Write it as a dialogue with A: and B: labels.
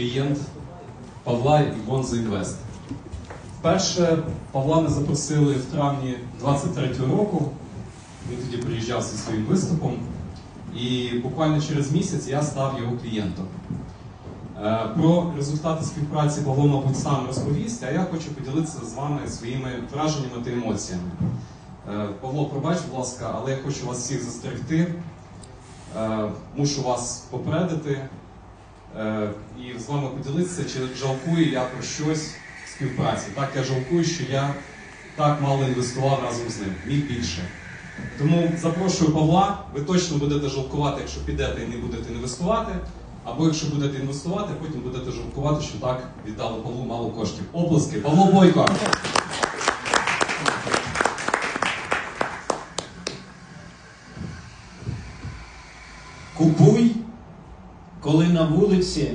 A: клієнт Павла і Бонза Інвест. Вперше Павла ми запросили в травні 23-го року. Він тоді приїжджав зі своїм виступом. І буквально через місяць я став його клієнтом. Е, Про результати співпраці Павло, мабуть, сам розповість, а я хочу поділитися з вами своїми враженнями та емоціями. Е, Павло, пробач, будь ласка, але я хочу вас всіх застерегти. Е, Мушу вас попередити і з вами поділитися, чи жалкую я про щось в співпраці. Так, я жалкую, що я так мало інвестував разом з ним, міг більше. Тому запрошую Павла, ви точно будете жалкувати, якщо підете і не будете інвестувати. Або якщо будете інвестувати, потім будете жалкувати, що так віддали Павлу мало коштів. Оплески, Павло Бойко.
B: Купуй, коли на вулиці